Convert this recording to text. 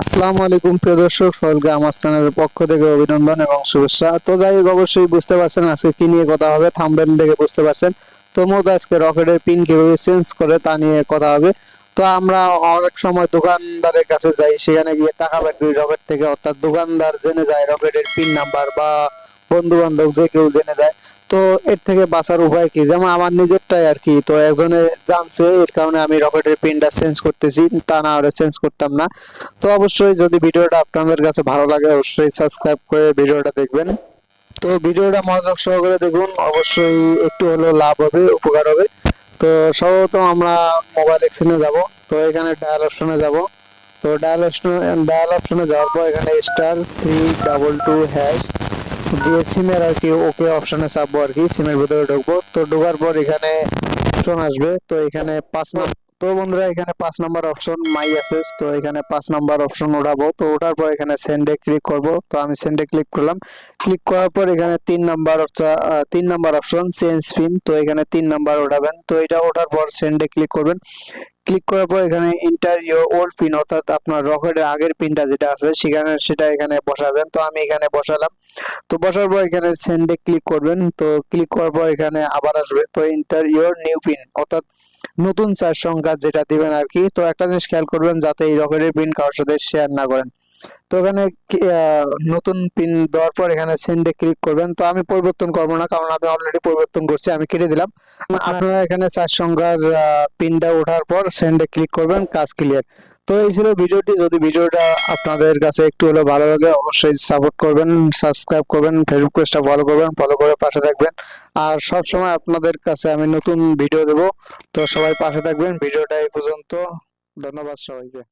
আসসালামু আলাইকুম, প্রিয় দর্শক। সকলকে আমার চ্যানেলের পক্ষ থেকে অভিনন্দন এবং শুভেচ্ছা। তো যাই হোক, অবশ্যই বুঝতে পারছেন, আজকে কি নিয়ে কথা হবে থাম্বেল দেখে বুঝতে পারছেন। তো মোট আজকে রকেটের পিন কীভাবে চেঞ্জ করে, তা নিয়ে কথা হবে। তো আমরা অনেক সময় দোকানদারের কাছে যাই, সেখানে গিয়ে টাকা বের রকেট থেকে। অর্থাৎ দোকানদার জেনে যায় রকেটের পিন নাম্বার বা বন্ধু বান্ধব যে কেউ জেনে যায়। তো এর থেকে বাঁচার উপায় কি? যেমন আমার নিজেরটাই আর কি। তো একজনে জানছে, এর কারণে আমি রকেটের পিনটা চেঞ্জ করতেছি। তা না হলে চেঞ্জ করতাম না। তো অবশ্যই যদি ভিডিওটা আপনাদের কাছে ভালো লাগে, অবশ্যই সাবস্ক্রাইব করে ভিডিওটা দেখবেন। তো ভিডিওটা মনোযোগ সহকারে দেখুন। অবশ্যই একটু হলেও লাভ হবে, উপকার হবে। তো সর্বপ্রথম আমরা মোবাইল এক্সচেঞ্জে যাব। তো এখানে ডায়াল অপশনে যাব। তো ডায়াল অপশনে ডায়াল অপশনে যাওয়ার পর এখানে star three double two hash দিয়ে সিমের আর কি ওকে অপশনে চাপবো আর কি, সিমের ভিতরে ঢুকবো। তো ঢোকার পর এখানে অপশন আসবে। তো এখানে পাঁচ নাম্বার তো বন্ধুরা, এখানে পাঁচ নাম্বার অপশন মাই অ্যাসেস তো এখানে পাঁচ নাম্বার অপশন উঠাবো। তো ওঠার পর এখানে সেন্ডে ক্লিক করব। তো আমি সেন্ডে ক্লিক করলাম। ক্লিক করার পর এখানে তিন নাম্বার তিন নাম্বার অপশন চেঞ্জ পিন তো এখানে তিন নাম্বার ওঠাবেন। তো এটা ওঠার পর সেন্ডে ক্লিক করবেন। ক্লিক করার পর এখানে ইন্টার ইউর ওল্ড পিন অর্থাৎ আপনার রকেটের আগের পিনটা যেটা আছে, সেখানে সেটা এখানে বসাবেন। তো আমি এখানে বসালাম। তো বসার পর এখানে সেন্ডে ক্লিক করবেন। তো ক্লিক করার পর এখানে আবার আসবে। তো ইন্টার ইউর নিউ পিন অর্থাৎ নতুন চার সংখ্যা যেটা দিবেন আর কি। তো একটা জিনিস খেয়াল করবেন যাতে এই রকেটের পিন কারোর সাথে শেয়ার না করেন। তো এখানে নতুন পিন দেওয়ার পর এখানে সেন্ডে ক্লিক করবেন। তো আমি পরিবর্তন করব না কারণ আমি অলরেডি পরিবর্তন করছি আমি কেটে দিলাম। আপনারা এখানে চার সংখ্যার পিনটা ওঠার পর সেন্ডে ক্লিক করবেন কাজ ক্লিয়ার তো এই ছিল ভিডিওটি। যদি ভিডিওটা আপনাদের কাছে একটু হলেও ভালো লাগে, অবশ্যই সাপোর্ট করবেন সাবস্ক্রাইব করবেন ফেসবুক পেজটা ফলো করবেন ফলো করে পাশে থাকবেন। আর সব সময় আপনাদের কাছে আমি নতুন ভিডিও দেব। তো সবাই পাশে থাকবেন। ভিডিওটা এই পর্যন্ত। ধন্যবাদ সবাইকে।